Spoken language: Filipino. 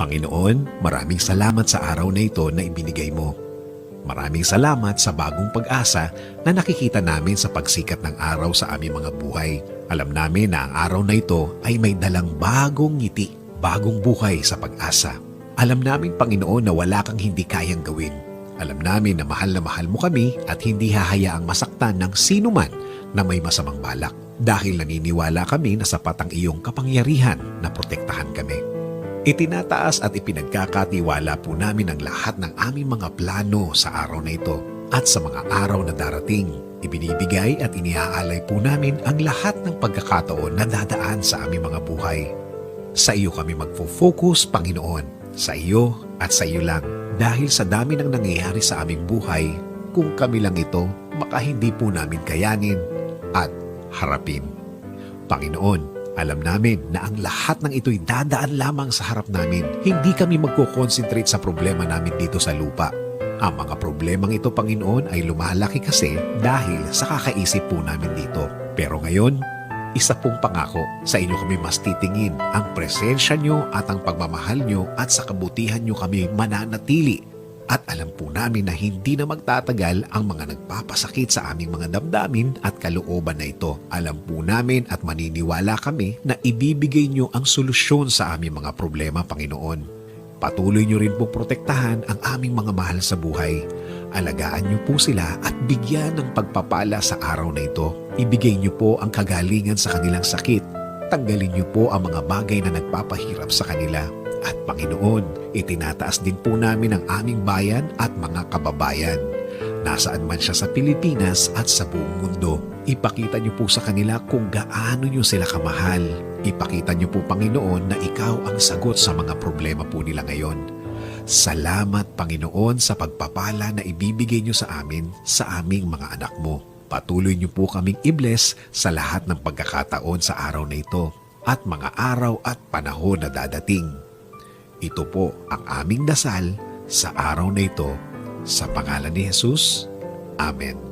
Panginoon, maraming salamat sa araw na ito na ibinigay mo. Maraming salamat sa bagong pag-asa na nakikita namin sa pagsikat ng araw sa aming mga buhay. Alam namin na ang araw na ito ay may dalang bagong ngiti, bagong buhay sa pag-asa. Alam namin, Panginoon, na wala kang hindi kayang gawin. Alam namin na mahal na mahal mo kami at hindi hahayaang masaktan ng sino man na may masamang balak. Dahil naniniwala kami na sapat ang iyong kapangyarihan na protektahan kami. Itinataas at ipinagkakatiwala po namin ang lahat ng aming mga plano sa araw na ito at sa mga araw na darating. Ibinibigay at iniaalay po namin ang lahat ng pagkakataon na dadaan sa aming mga buhay. Sa iyo kami magfo-focus, Panginoon. Sa iyo at sa iyo lang. Dahil sa dami ng nangyayari sa aming buhay, kung kami lang ito, baka hindi po namin kayanin at harapin. Panginoon, alam namin na ang lahat ng ito'y dadaan lamang sa harap namin. Hindi kami magko-concentrate sa problema namin dito sa lupa. Ang mga problemang ito, Panginoon, ay lumalaki kasi dahil sa kakaisip po namin dito. Pero ngayon, isa pong pangako, sa inyo kami mas titingin. Ang presensya nyo at ang pagmamahal nyo at sa kabutihan nyo kami mananatili. At alam po namin na hindi na magtatagal ang mga nagpapasakit sa aming mga damdamin at kalooban na ito. Alam po namin at maniniwala kami na ibibigay nyo ang solusyon sa aming mga problema, Panginoon. Patuloy nyo rin po protektahan ang aming mga mahal sa buhay. Alagaan nyo po sila at bigyan ng pagpapala sa araw na ito. Ibigay nyo po ang kagalingan sa kanilang sakit. Tanggalin nyo po ang mga bagay na nagpapahirap sa kanila. At Panginoon, itinataas din po namin ang aming bayan at mga kababayan. Nasaan man siya sa Pilipinas at sa buong mundo, ipakita niyo po sa kanila kung gaano niyo sila kamahal. Ipakita niyo po, Panginoon, na ikaw ang sagot sa mga problema po nila ngayon. Salamat, Panginoon, sa pagpapala na ibibigay niyo sa amin, sa aming mga anak mo. Patuloy niyo po kaming i-bless sa lahat ng pagkakataon sa araw na ito at mga araw at panahon na dadating. Ito po ang aming dasal sa araw na ito sa pangalan ni Jesus. Amen.